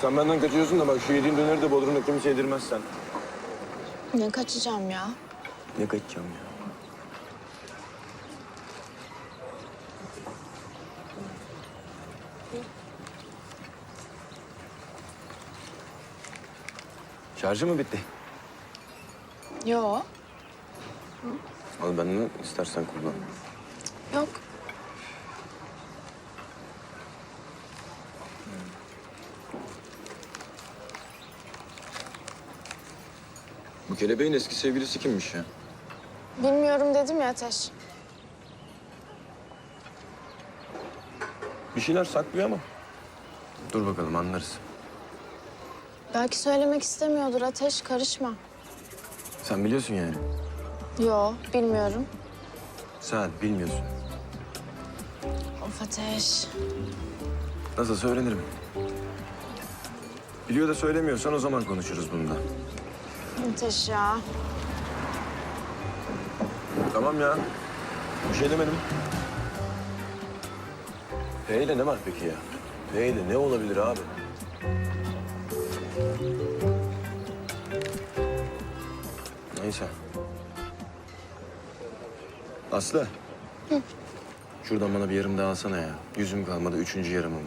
Sen benden kaçıyorsun da bak şu yediğin döneri de Bodrum'da kimse yedirmezsen. Ne kaçacağım ya? Ne kaçacağım ya? Şarjı mı bitti? Yo, Al benden istersen kullan. yok. Kelebeğin eski sevgilisi kimmiş ya? Bilmiyorum dedim ya Ateş. Bir şeyler saklıyor ama. Dur bakalım anlarız. Belki söylemek istemiyordur Ateş, karışma. Sen biliyorsun yani. Yo, bilmiyorum. Sen bilmiyorsun. Of Ateş. Nasıl öğrenirim. Biliyor da söylemiyorsan o zaman konuşuruz bunda. Ateş ya. Tamam ya. Bir şey demedim. P ile ne var peki ya? P ile ne olabilir abi? Neyse. Aslı. Şuradan bana bir yarım daha alsana ya. Yüzüm kalmadı. Üçüncü yarımım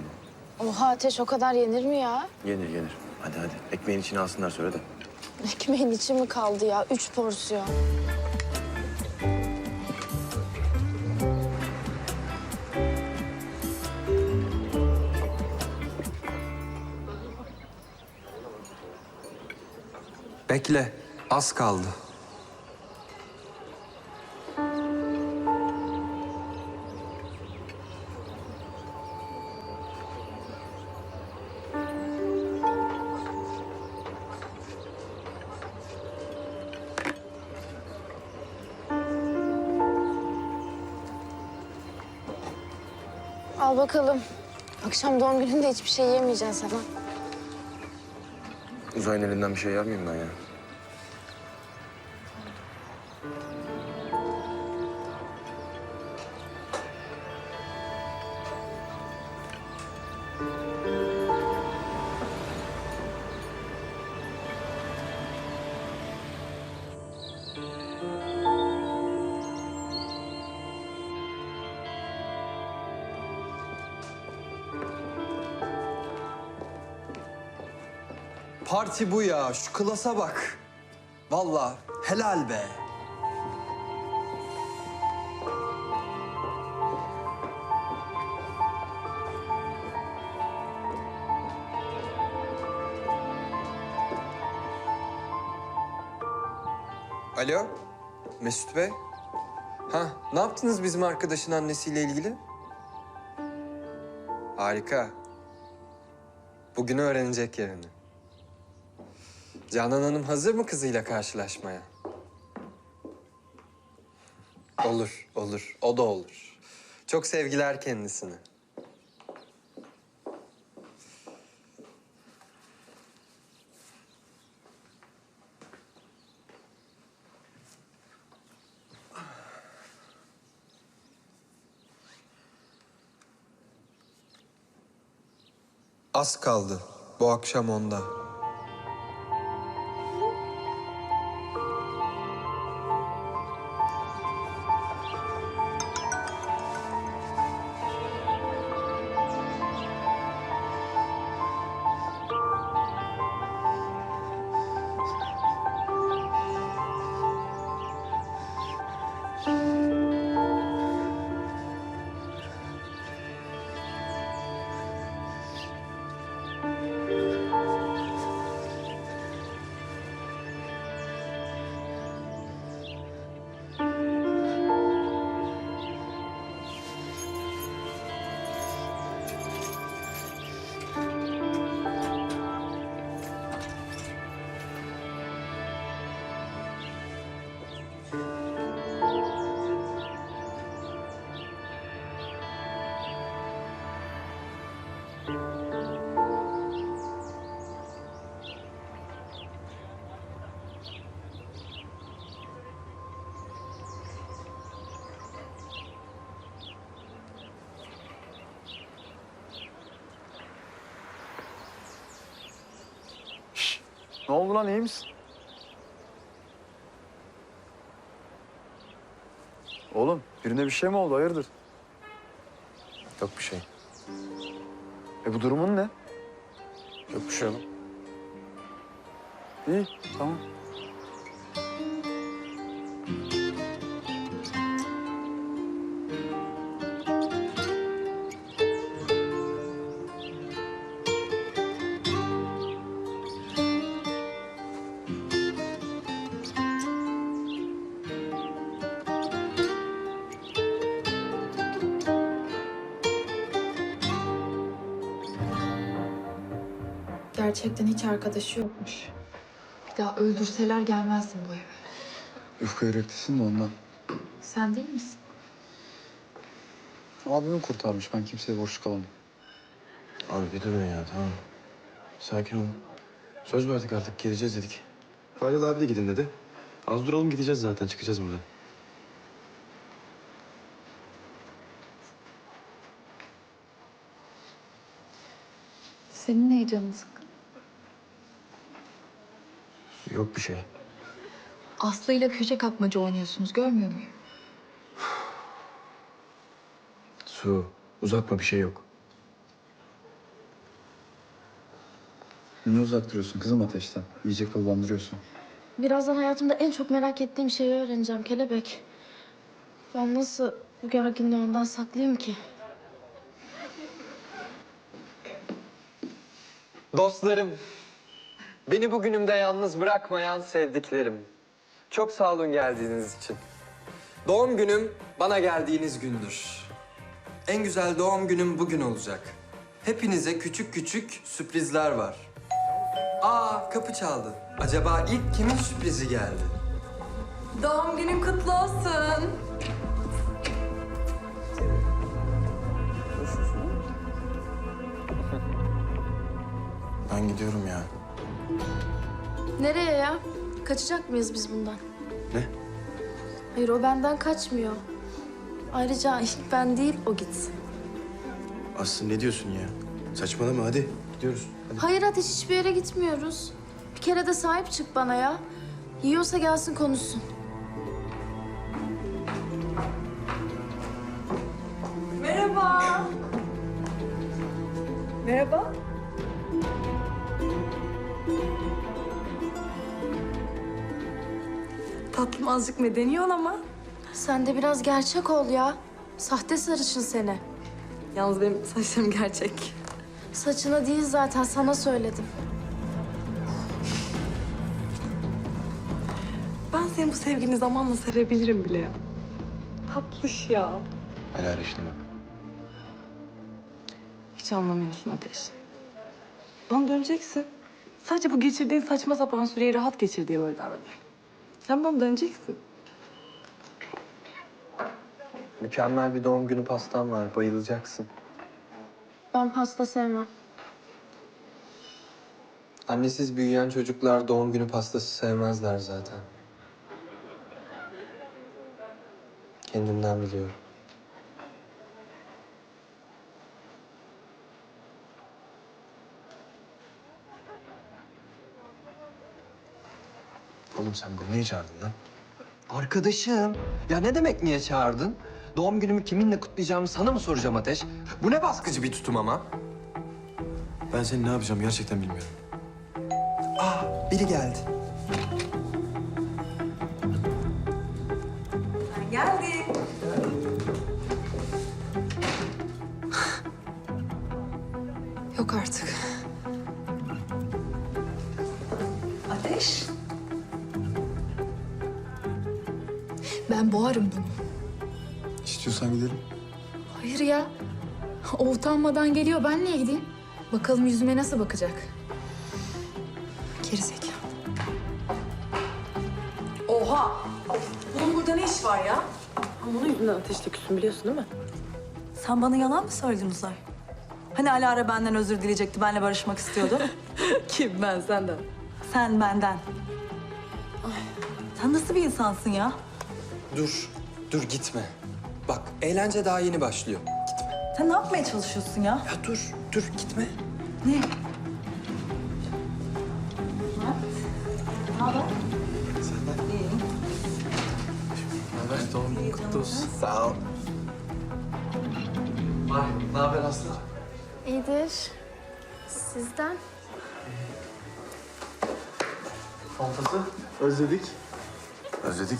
bu. Oha Ateş o kadar yenir mi ya? Yenir yenir. Hadi hadi. Ekmeğin içine alsınlar söyle de. Ekmeğin içi mi kaldı ya? Üç porsiyon. Bekle, az kaldı. Al bakalım. Akşam doğum gününde hiçbir şey yemeyeceksin sana. Uzayın elinden bir şey yer miyim ben ya? Parti bu ya, şu klasa bak. Vallahi helal be. Alo, Mesut Bey. Ha, ne yaptınız bizim arkadaşın annesiyle ilgili? Harika. Bugün öğrenecek yerini. Canan Hanım hazır mı kızıyla karşılaşmaya? Olur, olur. O da olur. Çok sevgiler kendisine. Az kaldı. Bu akşam onda. Ne oldu lan iyi misin? Oğlum birine bir şey mi oldu hayırdır? Yok bir şey. E bu durumun ne? Yok bir şey oğlum. İyi tamam. Gerçekten hiç arkadaşı yokmuş. Bir daha öldürseler gelmezdim bu eve. Yufka yüreklisin de ondan. Sen değil misin? Abimi kurtarmış ben kimseye borçlu kalamam. Abi bir durun ya tamam. Sakin olun. Söz verdik artık geleceğiz dedik. Faydalı abi de gidin dedi. Az duralım gideceğiz zaten çıkacağız buradan. Senin ne canın sıkkın? Yok bir şey. Aslı ile köşe kapmaca oynuyorsunuz görmüyor muyum? Su uzatma bir şey yok. Niye uzak duruyorsun kızım ateşten? İyice kıllandırıyorsun. Birazdan hayatımda en çok merak ettiğim şeyi öğreneceğim Kelebek. Ben nasıl bu gerginliği ondan saklayayım ki? Dostlarım, beni bugünümde yalnız bırakmayan sevdiklerim. Çok sağ olun geldiğiniz için. Doğum günüm bana geldiğiniz gündür. En güzel doğum günüm bugün olacak. Hepinize küçük küçük sürprizler var. Aa kapı çaldı. Acaba ilk kimin sürprizi geldi? Doğum günün kutlu olsun. Ben gidiyorum ya. Nereye ya? Kaçacak mıyız biz bundan? Ne? Hayır o benden kaçmıyor. Ayrıca ilk ben değil o gitsin. Aslı ne diyorsun ya? Saçmalama hadi gidiyoruz. Hadi. Hayır Ateş hiçbir yere gitmiyoruz. Bir kere de sahip çık bana ya. Yiyorsa gelsin konuşsun. Merhaba. Merhaba. Tatlım azıcık medeni ol ama. Sen de biraz gerçek ol ya. Sahte sarışın seni. Yalnız benim saçlarım gerçek. Saçına değil zaten sana söyledim. Ben senin bu sevgini zamanla sevebilirim bile. Tatlış ya. Helal işine bak. Hiç anlamıyorsun Ateş. Bana döneceksin. Sadece bu geçirdiğin saçma sapan süreyi rahat geçir diye böyle davranıyorum. Sen bana döneceksin. Mükemmel bir doğum günü pastam var. Bayılacaksın. Ben pasta sevmem. Annesiz büyüyen çocuklar doğum günü pastası sevmezler zaten. Kendimden biliyorum. Oğlum sen beni niye çağırdın lan? Arkadaşım. Ya ne demek niye çağırdın? Doğum günümü kiminle kutlayacağımı sana mı soracağım Ateş? Bu ne baskıcı bir tutum ama? Ben seni ne yapacağım gerçekten bilmiyorum. Aa, biri geldi. Geldik. Ben boğarım bunu. İstiyorsan gidelim. Hayır ya. O utanmadan geliyor ben niye gideyim? Bakalım yüzüme nasıl bakacak? Gerizekalı. Oha! Bunun burada ne iş var ya? Ama onun yüzünden ateşte küsün biliyorsun değil mi? Sen bana yalan mı söyledin Uzay? Hani Alara benden özür dileyecekti, benle barışmak istiyordu? Kim ben senden? Sen benden. Ay, sen nasıl bir insansın ya? Dur, dur gitme. Bak, eğlence daha yeni başlıyor. Gitme. Sen ne yapmaya çalışıyorsun ya? Ya dur, dur gitme. Ne? Evet, doğum günün kutlu olsun. Sağ ol. Ay, ne haber Aslı? İyidir. Sizden? Fantası. Özledik. Özledik.